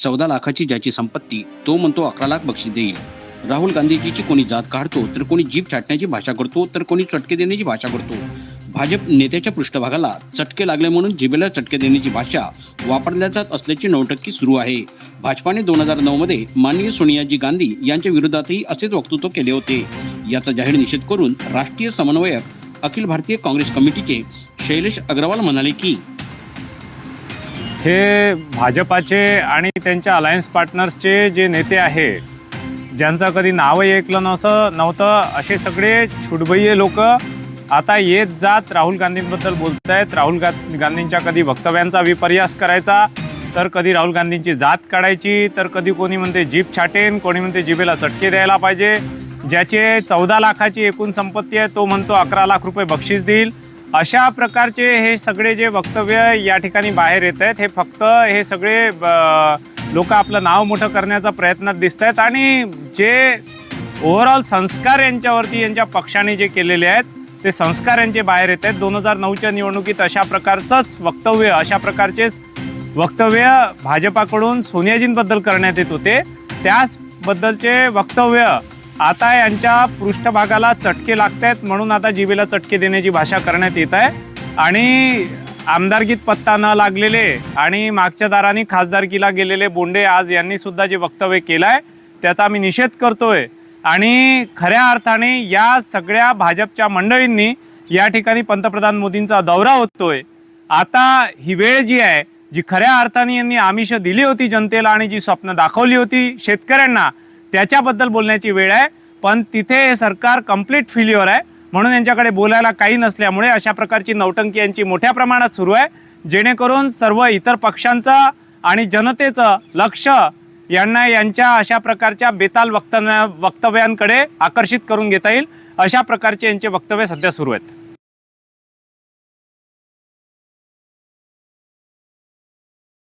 चौदा लाखाची ज्याची संपत्ती तो म्हणतो अकरा लाख बक्षीस देईल. राहुल गांधीजीची कोणी जात काढतो तर कोणी जीप छाटण्याची भाषा करतो तर कोणी चटके देण्याची भाषा करतो. भाजप नेत्याच्या पृष्ठभागाला चटके लागले म्हणून जिभेला चटके देण्याची भाषा वापरल्या जात असल्याची नौटक्की सुरू आहे. भाजपाने दोन हजार नऊ मध्ये माननीय सोनियाजी गांधी यांच्या विरोधातही असेच वक्तृत्व केले होते. याचा जाहीर निषेध करून राष्ट्रीय समन्वयक अखिल भारतीय काँग्रेस कमिटीचे शैलेश अग्रवाल म्हणाले की हे भाजपाचे आणि त्यांच्या अलायन्स पार्टनर्सचे जे नेते आहे ज्यांचं कधी नावही ऐकलं नसं नव्हतं असे सगळे छुटबैये लोक आता येत जात राहुल गांधींबद्दल बोलत आहेत राहुल गा गांधींच्या कधी वक्तव्यांचा विपर्यास करायचा तर कधी राहुल गांधींची जात काढायची तर कधी कोणी म्हणते जीप छाटेन कोणी म्हणते जिबेला चटके द्यायला पाहिजे. ज्याचे चौदा लाखाची एकूण संपत्ती आहे तो म्हणतो अकरा लाख रुपये बक्षीस देईल. अशा प्रकारचे हे सगळे जे वक्तव्य या ठिकाणी बाहेर येत आहेत हे फक्त हे सगळे लोक आपलं नाव मोठं करण्याचा प्रयत्नात दिसत आहेत आणि जे ओव्हरऑल संस्कार यांच्यावरती यांच्या पक्षाने जे केलेले आहेत ते संस्कार यांचे बाहेर येत आहेत. दोन हजार नऊच्या निवडणुकीत अशा प्रकारचंच वक्तव्य अशा प्रकारचेच वक्तव्य भाजपाकडून सोनियाजींबद्दल करण्यात येत होते. त्याचबद्दलचे वक्तव्य आता यांच्या पृष्ठभागाला चटके लागत आहेत म्हणून आता जिभेला चटके देण्याची भाषा करण्यात येत आहे. आणि आमदारकीत पत्ता न लागलेले आणि मागच्या दाराने खासदारकीला गेलेले बोंडे आज यांनी सुद्धा जे वक्तव्य केलं आहे त्याचा आम्ही निषेध करतोय. आणि खऱ्या अर्थाने या सगळ्या भाजपच्या मंडळींनी या ठिकाणी पंतप्रधान मोदींचा दौरा होतोय. आता ही वेळ जी आहे जी खऱ्या अर्थाने यांनी आमिष दिली होती जनतेला आणि जी स्वप्न दाखवली होती शेतकऱ्यांना त्याच्याबद्दल बोलण्याची वेळ आहे. पण तिथे हे सरकार कंप्लीट फेल्युअर आहे. म्हणून यांच्याकडे बोलायला काही नसल्यामुळे अशा प्रकारची नौटंकी यांची मोठ्या प्रमाणात सुरू आहे. जेणेकरून सर्व इतर पक्षांचं आणि जनतेचं लक्ष यांना यांच्या अशा प्रकारच्या बेताल वक्तव्या वक्तव्यांकडे आकर्षित करून घेता येईल. अशा प्रकारचे यांचे वक्तव्य सध्या सुरू आहेत.